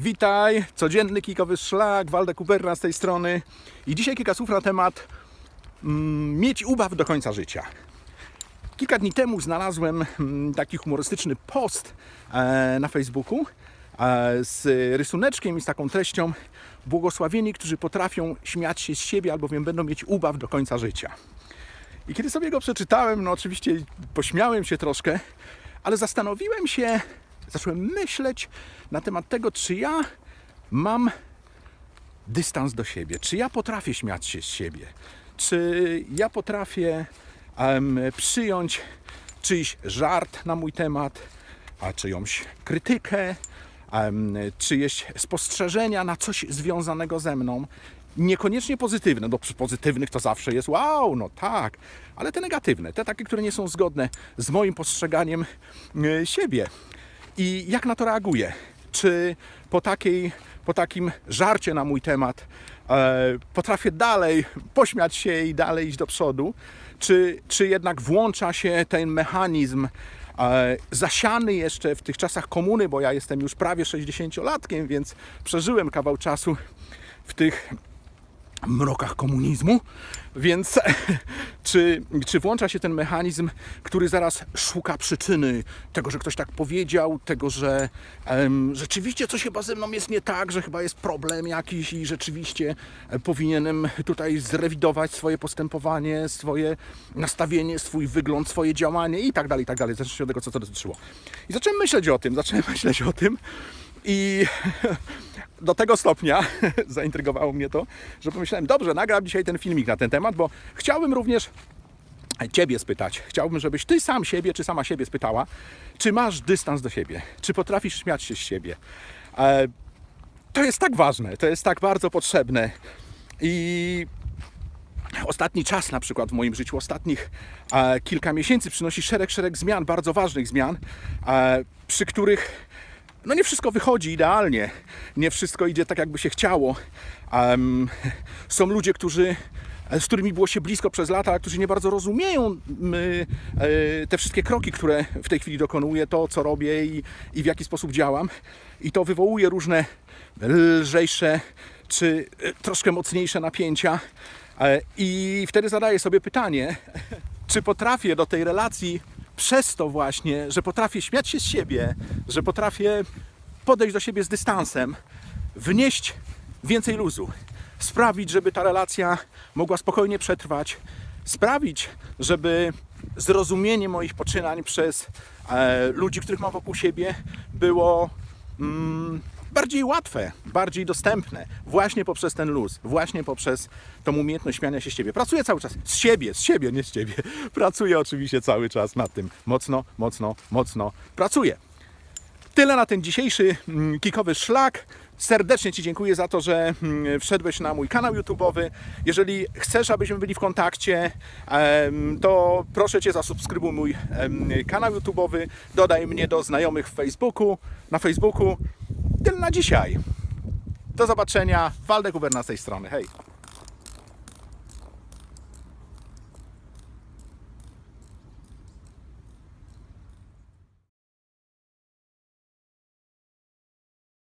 Witaj, codzienny kikowy szlak, Waldek Kuberna z tej strony. I dzisiaj kilka słów na temat mm, mieć ubaw do końca życia. Kilka dni temu znalazłem mm, taki humorystyczny post e, na Facebooku e, z rysuneczkiem i z taką treścią Błogosławieni, którzy potrafią śmiać się z siebie, albowiem będą mieć ubaw do końca życia. I kiedy sobie go przeczytałem, no oczywiście pośmiałem się troszkę, ale zastanowiłem się, zacząłem myśleć na temat tego, czy ja mam dystans do siebie, czy ja potrafię śmiać się z siebie, czy ja potrafię em, przyjąć czyjś żart na mój temat, a czyjąś krytykę, em, czyjeś spostrzeżenia na coś związanego ze mną. Niekoniecznie pozytywne, przy pozytywnych to zawsze jest wow, no tak, ale te negatywne, te takie, które nie są zgodne z moim postrzeganiem e, siebie. I jak na to reaguję? Czy po, takiej, po takim żarcie na mój temat e, potrafię dalej pośmiać się i dalej iść do przodu? Czy, czy jednak włącza się ten mechanizm e, zasiany jeszcze w tych czasach komuny, bo ja jestem już prawie 60-latkiem, więc przeżyłem kawał czasu w tych mrokach komunizmu, więc czy, czy włącza się ten mechanizm, który zaraz szuka przyczyny tego, że ktoś tak powiedział, tego, że em, rzeczywiście coś chyba ze mną jest nie tak, że chyba jest problem jakiś i rzeczywiście e, powinienem tutaj zrewidować swoje postępowanie, swoje nastawienie, swój wygląd, swoje działanie i tak dalej, i tak dalej, zależy od tego, co to dotyczyło. I zacząłem myśleć o tym, zacząłem myśleć o tym i do tego stopnia zaintrygowało mnie to, że pomyślałem, dobrze, nagram dzisiaj ten filmik na ten temat, bo chciałbym również Ciebie spytać. Chciałbym, żebyś Ty sam siebie, czy sama siebie spytała, czy masz dystans do siebie, czy potrafisz śmiać się z siebie. E, To jest tak ważne, to jest tak bardzo potrzebne i ostatni czas na przykład w moim życiu, ostatnich e, kilka miesięcy przynosi szereg, szereg zmian, bardzo ważnych zmian, e, przy których no nie wszystko wychodzi idealnie, nie wszystko idzie tak, jakby się chciało. Em, są ludzie, którzy, z którymi było się blisko przez lata, którzy nie bardzo rozumieją e, te wszystkie kroki, które w tej chwili dokonuję, to co robię i, i w jaki sposób działam. I to wywołuje różne lżejsze czy e, troszkę mocniejsze napięcia. E, I wtedy zadaję sobie pytanie, czy potrafię do tej relacji przez to właśnie, że potrafię śmiać się z siebie, że potrafię podejść do siebie z dystansem, wnieść więcej luzu, sprawić, żeby ta relacja mogła spokojnie przetrwać, sprawić, żeby zrozumienie moich poczynań przez e, ludzi, których mam wokół siebie, było mm, bardziej łatwe, bardziej dostępne, właśnie poprzez ten luz, właśnie poprzez tą umiejętność śmiania się z siebie. Pracuję cały czas z siebie, z siebie, nie z ciebie. Pracuję oczywiście cały czas nad tym. Mocno, mocno, mocno pracuję. Tyle na ten dzisiejszy mm, kikowy szlak. Serdecznie Ci dziękuję za to, że mm, wszedłeś na mój kanał YouTube'owy. Jeżeli chcesz, abyśmy byli w kontakcie, to proszę Cię zasubskrybuj mój kanał YouTube'owy, dodaj mnie do znajomych w Facebooku, na Facebooku. Tyle na dzisiaj. Do zobaczenia. Waldek Uberna z tej strony. Hej.